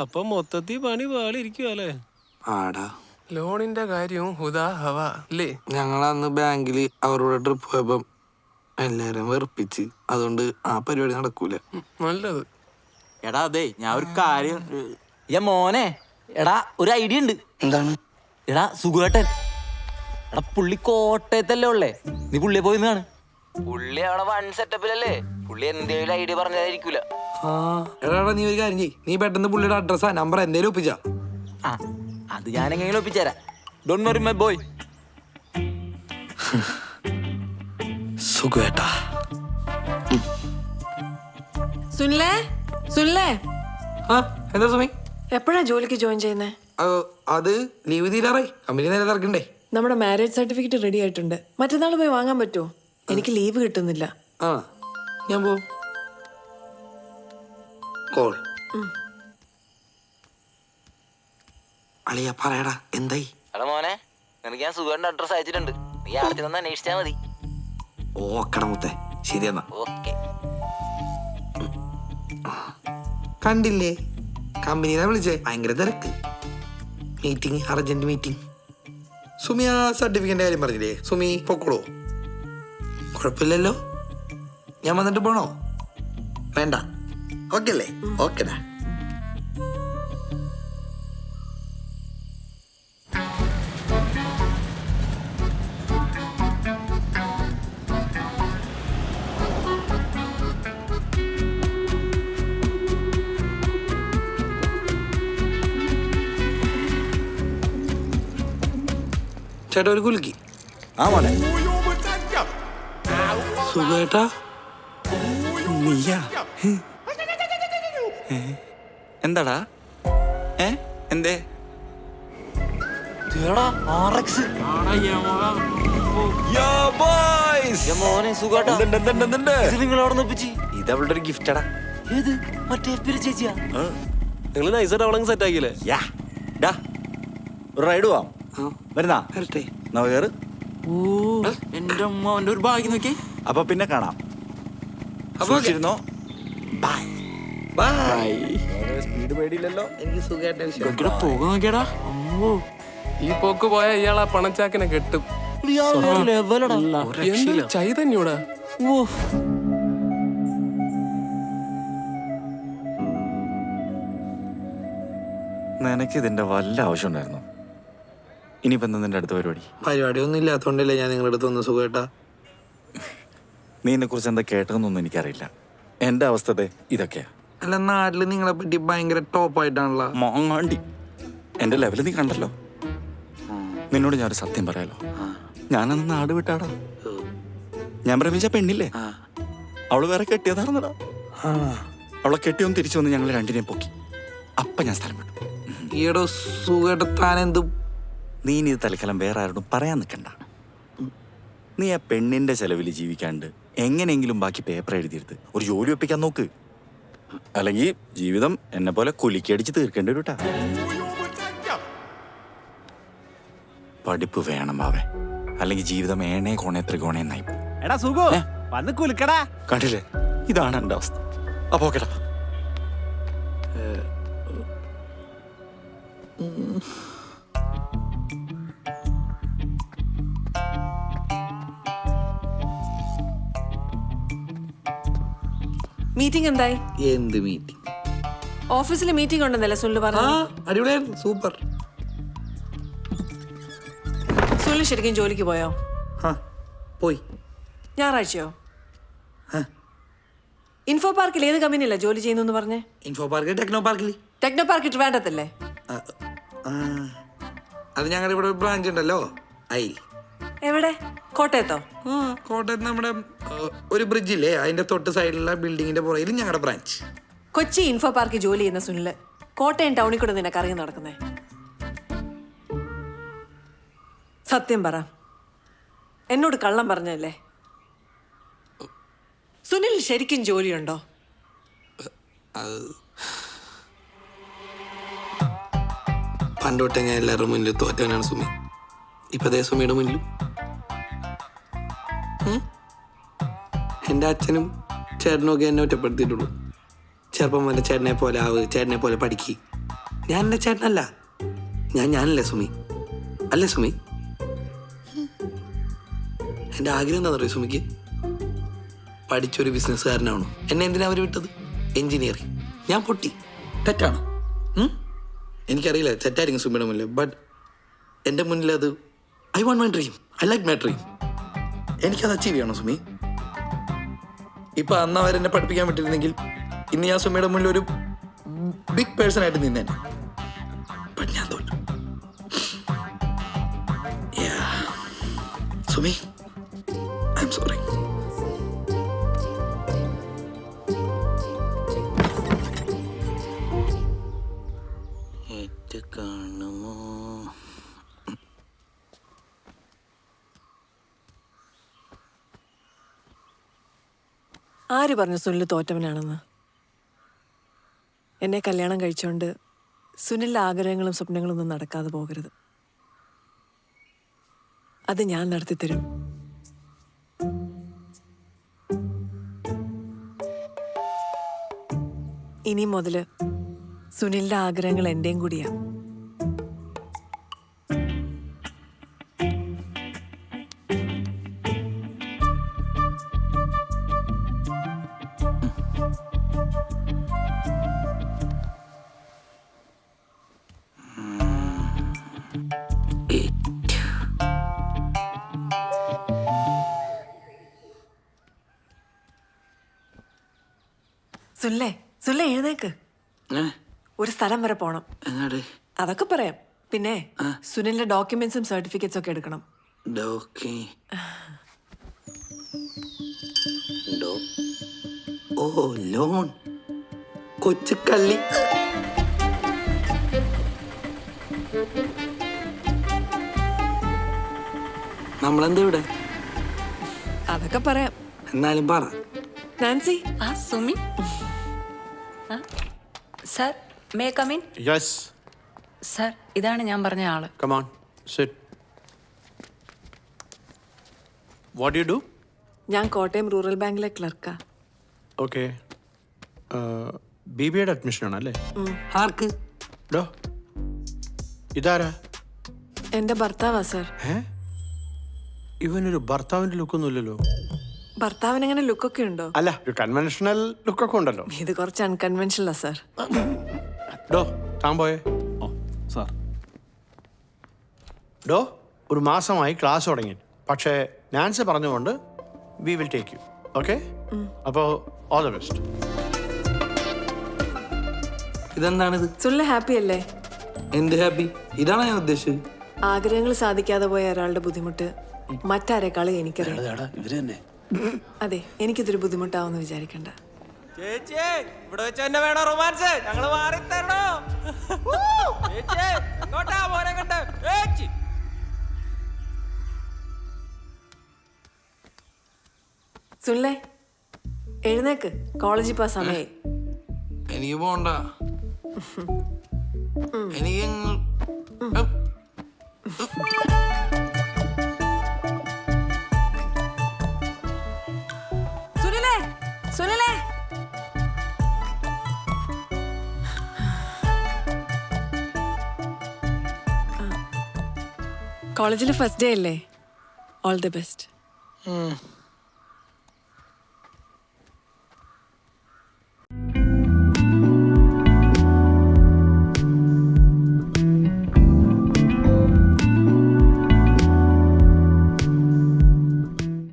അപ്പൊ മൊത്തത്തിൽ പണി പാളിരിക്കുവല്ലേ ആടാ. ലോണിന്റെ കാര്യവും ഹുദാ ഹവ അല്ലേ ഞങ്ങൾ അന്ന് ബാങ്കിൽ അവരുടെ ട്രിപ്പ് പോയപ്പം എല്ലാരും വെറുപ്പിച്ച്. അതുകൊണ്ട് ആ പരിപാടി നടക്കൂല. നല്ലത്. എടാ അതെ ഞാൻ ഒരു കാര്യം ഏ മോനെ എടാ ഒരു ഐഡിയ ഉണ്ട്. എന്താണ്? എടാ സുഖേട്ടൻ എടാ പുള്ളി കോട്ടയത്തല്ലേ ഉള്ളേ? നീ പുള്ളിയെ പോയി കാണു. പുള്ളി അവിടെ വൺ സെറ്റപ്പിലല്ലേ പുള്ളി എന്തെങ്കിലും ഐഡിയ പറഞ്ഞതായിരിക്കൂല ആ എടാ എടാ, നീ ഒരു കാര്യം ചെയ്യ്. നീ പെട്ടെന്ന് പുള്ളിയുടെ അഡ്രസ്സാ നമ്പർ എന്തേലും ഒപ്പിച്ചാ. ആ അത് ഞാൻ എങ്ങനെയും ഒപ്പിച്ചുതരാം ഡോണ്ട് വറി മൈ ബോയ് സുഖേട്ടാ. സുനിലേ സുനിലേ. ആ എന്താ സുമി? എപ്പോഴാ ജോലിക്ക് ജോയിൻ ചെയ്യുന്നേ? അത് ലീവ് തീരാറായി. കമ്പനി നേരെ തിരക്കണ്ടേ നമ്മുടെ മാരേജ് സർട്ടിഫിക്കറ്റ് റെഡി ആയിട്ടുണ്ട്. മറ്റന്നാൾ പോയി വാങ്ങാൻ പറ്റുമോ? എനിക്ക് ലീവ് കിട്ടുന്നില്ല. ആ ഞാൻ പോ കോൾ. അളിയ പറയടാ എന്തായി? എടാ മോനെ നിനക്ക് ഞാൻ സുഖന്റെ അഡ്രസ് അയച്ചിട്ടുണ്ട്. നീ ആദ്യം ഒന്ന് അന്വേഷിച്ചാ മതി. ഓക്കട മുത്തേ. ശരി എന്നാ. ഓക്കെ. കണ്ടില്ലേ? കമ്പനിനെ വിളിച്ചേ. ഭയങ്കര തിരക്ക്. മീറ്റിംഗ് അർജന്റ് മീറ്റിംഗ് സുമി ആ സർട്ടിഫിക്കറ്റിന്റെ കാര്യം പറഞ്ഞില്ലേ? സുമി പൊക്കോളൂ. കുഴപ്പമില്ലല്ലോ. ഞാൻ വന്നിട്ട് പോണോ? വേണ്ട. ഓക്കെ അല്ലേ ഓക്കെടാ. ചേട്ടാ ഒരു കുലുക്കി. ആ മോനെ. സുഖേട്ടാ നീയാ ഏ? എന്താടാ ഏ എന്തേ ആർഎക്സ് യോ ബോയ്സ് മോനെ സുഖേട്ടാ എന്തുണ്ട്, എന്തുണ്ട്, എന്തുണ്ട്? ഇത് നിങ്ങൾ അവിടെ നിന്ന് ഏ? എന്തേ? ഒരു ഗിഫ്റ്റടാ ഏത്? മറ്റേ ചേച്ചിയാ? നിങ്ങൾ നൈസായിട്ട് അവളങ്ങ് സെറ്റ് ആക്കിയില്ലേ? യാ. ഡാ ഒരു റൈഡ് പോവാം. വരുന്നാ? വരട്ടെ. ഓ എന്റെ അമ്മ അവന്റെ ഒരു ഭാഗ്യം നോക്കി. അപ്പൊ പിന്നെ കാണാം. അപ്പൊ സൂക്ഷിച്ചിരുന്നോ? ബൈ ബൈ സ്പീഡ് പേടിയില്ലല്ലോ. എനിക്ക് സുഖമായിട്ട് നോക്കിയടാ. അമ്മോ. ഈ പോക്ക് പോയ ഇയാൾ ആ പണച്ചാക്കിനെ കെട്ടും. എന്തൊരു ചൈതന്യൂടാ നിനക്ക് ഇതിന്റെ വല്ല ആവശ്യം ഉണ്ടായിരുന്നു? ഇനിയിപ്പോ എന്താ നിന്റെ അടുത്ത പരിപാടി? പരിപാടി ഒന്നും ഇല്ലാത്തോണ്ടല്ലേ ഞാൻ നിങ്ങളുടെ അടുത്ത് ഒന്ന് സുഖേട്ടാ നീ എന്നെ കുറിച്ച് എന്താ കേട്ടതെന്നൊന്നും എനിക്കറിയില്ല. എന്റെ അവസ്ഥ ഇതൊക്കെയാ. അല്ല നാട്ടിൽ നിങ്ങളെ പറ്റി ഭയങ്കര ടോപ്പായിട്ടാണല്ലോ മോങ്ങാണ്ടി എന്റെ ലെവൽ നീ കണ്ടല്ലോ. നിന്നോട് ഞാൻ ഒരു സത്യം പറയാലോ. ഞാനന്ന് നാട് വിട്ടാടാ. ഞാൻ പ്രേമിച്ച പെണ്ണില്ലേ? അവൾ വേറെ കെട്ടിയതാണെന്നടാ. അവളെ കെട്ടിയൊന്ന് തിരിച്ചു വന്ന് ഞങ്ങൾ രണ്ടിനെയും പൊക്കി. അപ്പൊ ഞാൻ സ്ഥലം വിട്ടു. ഈയിടെ സുഖത്താനെന്ത് നീ ഇനി തൽക്കാലം വേറെ ആരോടും പറയാൻ നിൽക്കണ്ട. നീ ആ പെണ്ണിന്റെ ചെലവിൽ ജീവിക്കാണ്ട് എങ്ങനെയെങ്കിലും ബാക്കി പേപ്പർ എഴുതിയെടുത്ത് ഒരു ജോലി ഒപ്പിക്കാൻ നോക്ക്. അല്ലെങ്കിൽ ജീവിതം എന്നെ പോലെ കുലിക്കടിച്ച് തീർക്കേണ്ടി വരും. പഠിപ്പ് വേണം ബാവേ. അല്ലെങ്കിൽ ജീവിതം ഏണേ കോണേ ത്രികോണേ നായി എടാ സുഖു വന്ന് കുലുക്കടാ. കണ്ടില്ലേ? ഇതാണ് എന്റെ അവസ്ഥ. അപ്പോ ഓക്കെടാ മീറ്റിംഗ് എന്തായി? എന്ത് മീറ്റിംഗ് ഓഫീസിൽ മീറ്റിംഗ് ഉണ്ടെന്നല്ലേ സുനിൽ ആ പറഞ്ഞു അടിപൊളിയായിരുന്നു. സൂപ്പർ. സുനിൽ ശരിക്കും ജോലിക്ക് പോയോ? ആ പോയി. ഞായറാഴ്ചയോ. ഇൻഫോ പാർക്കിൽ ഏത് കമ്പനിയല്ല ജോലി ചെയ്യുന്നു എന്ന് പറഞ്ഞേ ഇൻഫോ പാർക്ക് ടെക്നോ പാർക്കിൽ ടെക്നോ പാർക്ക് ട്രിവാൻഡത്തല്ലേ ആ, ആ. അത് ഞങ്ങളുടെ ഇവിടെ ബ്രാഞ്ച് ഉണ്ടല്ലോ. ഐ എവിടെ? കോട്ടയത്തോ? ആ കോട്ടയത്ത് നമ്മുടെ ഒരു ബ്രിഡ്ജില്ലേ അതിന്റെ തൊട്ട് സൈഡിലുള്ള ബിൽഡിങ്ങിന്റെ പുറകിൽ ഞങ്ങളുടെ ബ്രാഞ്ച് കൊച്ചി ഇൻഫോ പാർക്കിൽ ജോലി ചെയ്യുന്ന സുനിൽ കോട്ടയം ടൗണിൽ കൂടെ നിനക്ക് അറിയാൻ നടക്കുന്നേ. സത്യം പറ. എന്നോട് കള്ളം പറഞ്ഞല്ലേ? സുനിൽ ശരിക്കും ജോലിയുണ്ടോ? പണ്ടോട്ടെ ഞാൻ എല്ലാവരുടെ മുന്നിൽ തോറ്റവനാണ് സുമി. ഇപ്പൊ ദേ സുമിയുടെ മുന്നിലും. എന്റെ അച്ഛനും ചേട്ടനൊക്കെ എന്നെ ഒറ്റപ്പെടുത്തിയിട്ടുള്ളൂ. ചെറുപ്പം വല്ല ചേട്ടനെ പോലെ ആവ് ചേട്ടനെ പോലെ പഠിക്ക്. ഞാൻ എന്റെ ചേട്ടനല്ല. ഞാൻ ഞാനല്ലേ സുമി? അല്ലേ സുമി? എന്റെ ആഗ്രഹം എന്താണെന്ന് അറിയോ സുമിക്ക്? പഠിച്ചൊരു ബിസിനസ്സുകാരനാവണം. എന്നെ എന്തിനാ അവർ വിട്ടത്? എഞ്ചിനീയറിംഗ്. ഞാൻ പൊട്ടി. തെറ്റാണ്? എനിക്കറിയില്ല തെറ്റായിരിക്കും സുമിയുടെ മുന്നിൽ ബട്ട് എന്റെ മുന്നിൽ അത് I want my dream I like my dream എനിക്കത് അച്ചീവ് ചെയ്യണം സുമി? ഇപ്പൊ അന്ന് എന്നെ പഠിപ്പിക്കാൻ വിട്ടിരുന്നെങ്കിൽ ഇന്ന് ഞാൻ സുമയുടെ മുന്നിൽ ഒരു ബിഗ് പേഴ്സൺ ആയിട്ട് നിന്നേനെ. ബട്ട് ഞാൻ തോറ്റു. സുമി. ആര് പറഞ്ഞു സുനിൽ തോറ്റവനാണെന്ന്? എന്നെ കല്യാണം കഴിച്ചുകൊണ്ട് സുനിലിന്റെ ആഗ്രഹങ്ങളും സ്വപ്നങ്ങളും ഒന്നും നടക്കാതെ പോകരുത്. അത് ഞാൻ നടത്തിത്തരും. ഇനി മുതൽ സുനിലിന്റെ ആഗ്രഹങ്ങൾ എന്റെയും കൂടിയാ. സുനിലേ സുല്ലേ എഴുന്നേക്ക്. ഒരു സ്ഥലം വരെ പോണം. അതൊക്കെ പറയാം. പിന്നെ സുനിലിന്റെ ഡോക്യുമെന്റ്സും സർട്ടിഫിക്കറ്റ്സ് ഒക്കെ എടുക്കണം. ഓ ലോൺ. കൊച്ചുക്കള്ളി നമ്മളെന്താ ഇവിടെ? അതൊക്കെ പറയാം. എന്നാലും പറ. നാൻസി? ആ Sumi. Sir may come in? Yes sir ഇതാണ് ഞാൻ പറഞ്ഞ ആൾ. Come on sit what you do ഞാൻ കോട്ടയം റൂറൽ ബാങ്കിലെ ക്ലർക്കാ. ഓക്കെ ബി ബി എയുടെ അഡ്മിഷൻ ആണല്ലേ ആർക്ക്? ഡോ ഇതാരാ? എന്റെ ഭർത്താവാ സർ. ഏ? ഇവനൊരു ഭർത്താവിന്റെ ലുക്കൊന്നുമില്ലല്ലോ ഭർത്താവിന് അങ്ങനെ ലുക്കൊക്കെ ഉണ്ടോ? അല്ല ഒരു കൺവെൻഷണൽ ലുക്കൊക്കെ ഉണ്ടല്ലോ. ഇത് കുറച്ച് അൺകൺവെൻഷനലാ സർ ഡോ താൻ പോയേ? ഓ സാർ. ഡോ ഒരു മാസമായി ക്ലാസ് തുടങ്ങി. പക്ഷേ നാൻസ് പറഞ്ഞുകൊണ്ട് we will take you okay അപ്പോൾ ഓൾ ദ ബെസ്റ്റ് ഇതെന്താണിത്? സുള്ള ഹാപ്പി അല്ലേ? എന്ത് ഹാപ്പി ഇതാണ് ഞാൻ ഉദ്ദേശിച്ചത്? ആഗ്രഹങ്ങൾ സാധിക്കാതെ പോയ ഒരാളുടെ ബുദ്ധിമുട്ട്. മറ്റാരെക്കാളും എനിക്കറിയാം. ഇവർ തന്നെ. അതെ എനിക്കിതൊരു ബുദ്ധിമുട്ടാവെന്ന് വിചാരിക്കണ്ട. ചേച്ചി ഇവിടെ വെച്ച് തന്നെ വേണോ റൊമാൻസ്. ഞങ്ങൾ മാറി തരണോ? ചേച്ചി എങ്ങോട്ടാ മോനെ കണ്ട്? ചേച്ചി. സുനിലേ എഴുന്നേക്ക്. കോളേജിൽ പോ സമയായി. എനിക്ക് പോണ്ട. എനിക്ക് കോളേജിൽ ഫസ്റ്റ് ഡേ അല്ലേ ഓൾ ദി ബെസ്റ്റ്.